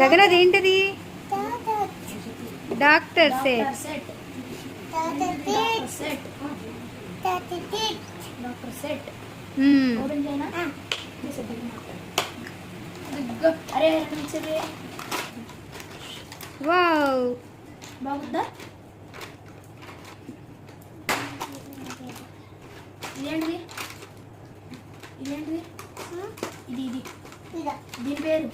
గగన్ అది ఏంటిది doctor set. Doctor set doctor set. Doctor set open చేయనా ఇదిగో. అరే మంచిది. వావ్. బాగుందా? ఇదేంటిది? ఇదేంటిది? ఇది. ఇది. దీని పేరు?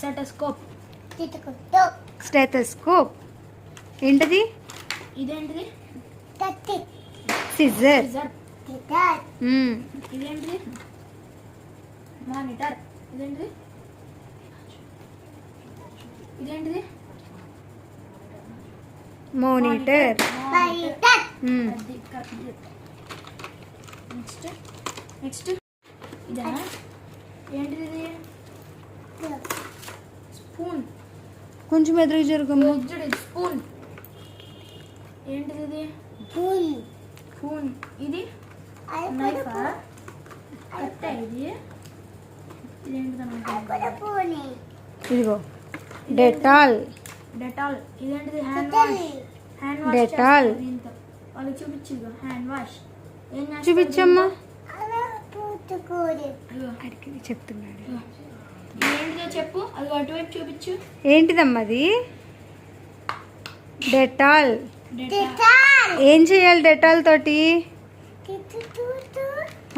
సెటస్కోప్ స్టెథోస్కోప్ ఏంటది? ఇదేంటిది? సిజర్. సిజర్. ఇదేంటిది? మానిటర్. ఇదేంటిది? ఇదేంటిది? మోనిటర్. నెక్స్ట్. నెక్స్ట్. ఇదా ఏంటిది స్పూన్. కొంచెం ఎదురు జరుగుము స్పూన్. ఏంటిది ఇది? స్పూన్. ఇది? నైఫ్? కట్ట ఇది? ఇదిగో. డెటాల్. డెటాల్. ఇదేంటిది? Hand wash. హ్యాండ్ వాష్ దీంతో. వాళ్ళకి చూపించు హ్యాండ్ వాష్. ఏం చూపించమ్మా. చెప్తున్నాడు. చెప్పు. అది అటువైపు చూపించు. ఏంటిదమ్మా అది? డెటాల్. డెటాల్. ఏం చేయాలి డెటాల్ తోటి?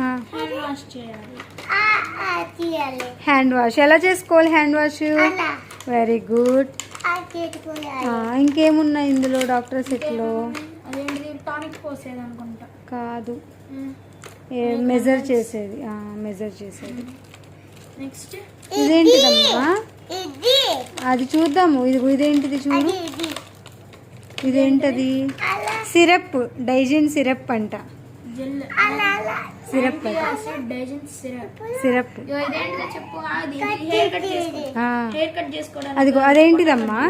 హ్యాండ్ వాష్ చేయాలి. హ్యాండ్ వాష్ ఎలా చేసుకోవాలి హ్యాండ్ వాష్ వెరీ గుడ్ ఇంకేమున్నాయి ఇందులో డాక్టర్ సెట్లో? కాదు. మెజర్ చేసేది. మెజర్ చేసేది. నెక్స్ట్? ఇదేంటిదమ్మా అది చూద్దాము. ఇదిగో ఇదేంటిది చూడు? ఇదేంటది? సిరప్. డైజిన్ సిరప్ అంట. జెల్. Syrup syrup. సిరప్. ఇదేంటిదో చెప్పు. ఆ, అది హెయిర్ కట్ చేసుకో. ఆ, హెయిర్ కట్ చేసుకోవడానికి అదిగో అదేంటిదమ్మా?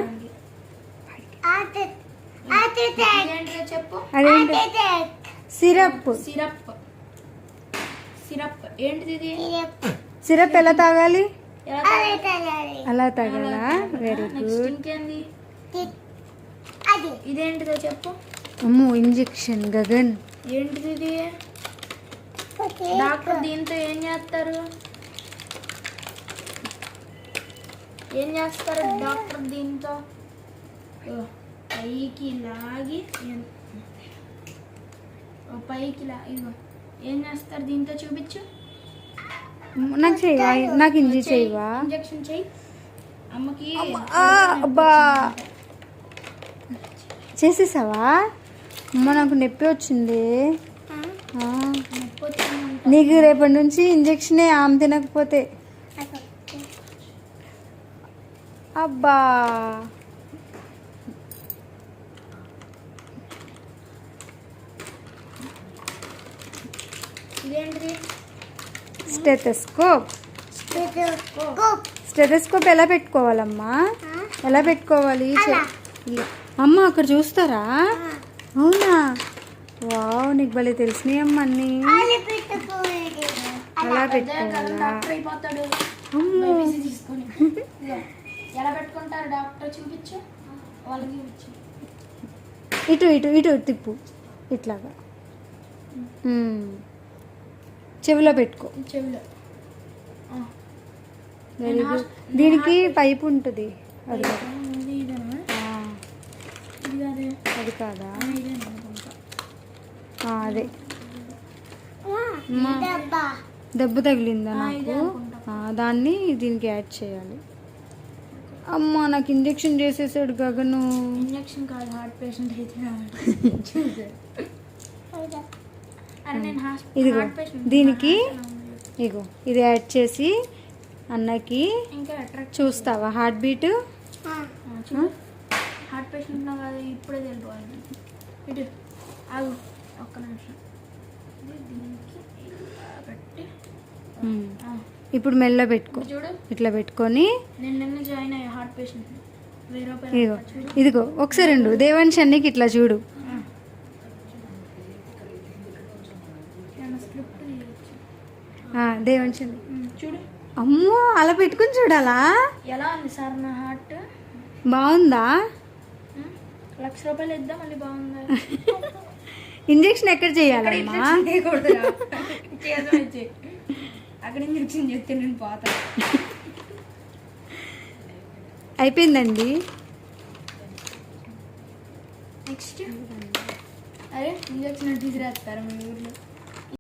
ఇదేంటిదో చెప్పు. అదేంటి? సిరప్. సిరప్. సిరప్. ఏంటిది ఇది? సిరప్ ఎలా తాగాలి? అలా తాగాలా? వెరీ గుడ్ ఇంకేంది? ఇదేంటిదో చెప్పు. అమ్మో ఇంజెక్షన్ గగన్. ఏంటిది ఇది? డాక్టర్ దీంతో ఏం చేస్తారు? ఏం చేస్తారు డాక్టర్ దీంతో? పైకి లాగి పైకి లా ఇగో ఏం చేస్తారు దీంతో చూపించు. నాకు చేయవా? నాకు ఇంజి చేయవా? ఇంజెక్షన్ అమ్మకి అబ్బా చేసేసావా? అమ్మ నాకు నొప్పి వచ్చింది. నీకు రేపటి నుంచి ఇంజెక్షనే ఆమె తినకపోతే. అబ్బా. ఇదేంటిది? స్టెథోస్కోప్ స్టెథోస్కోప్ ఎలా పెట్టుకోవాలమ్మా? ఎలా పెట్టుకోవాలి. అమ్మ అక్కడ చూస్తారా? అవునా? వావ్ నీకు భలే తెలిసినాయమ్మా అన్ని. అలా పెట్టుకోవాలా అమ్మో. ఎలా పెట్టుకుంటారు డాక్టర్ చూపించు? వాళ్ళకి ఇటు ఇటు ఇటు తిప్పు. ఇట్లాగా. చెవిలో పెట్టుకో. చెవిలో. దీనికి పైప్ ఉంటుంది. అది. అది. కాదా? అదే. దెబ్బ తగిలిందా నాకు? దాన్ని దీనికి యాడ్ చేయాలి. అమ్మా నాకు ఇంజెక్షన్ చేసేసాడు గగను. ఇంజక్షన్ కాదు హార్ట్ పేషెంట్ అయితే ఇదిగో, దీనికి? ఇగో ఇది యాడ్ చేసి అన్నకి చూస్తావా? Heart beat? హార్ట్ పేషెంట్ ఇప్పుడే తెలిపోవాలి. ఇటు ఆగు ఒక్క నిమిషం. ఇప్పుడు మెల్ల పెట్టుకో. ఇట్లా పెట్టుకొని నేను నిన్న జాయిన్ అయ్యా హార్ట్ పేషెంట్ వెయ్యి ఇదిగో ఒకసారి ఉండు. దేవాన్ష్ అన్నికి ఇట్లా చూడు. ఉమ్, చూడు. అమ్మో అలా పెట్టుకుని చూడాలా? ఎలా ఉంది సార్ నా హార్ట్? బాగుందా? లక్ష రూపాయలు ఇద్దాం మళ్ళీ బాగుందా? ఇంజెక్షన్ ఎక్కడ చేయాలమ్మా. అక్కడ ఇంజెక్షన్ చేస్తే నేను పోతా. అయిపోయిందండి. నెక్స్ట్. అరే ఇంజెక్షన్ తీసుకురాస్తారు మీ ఊర్లో?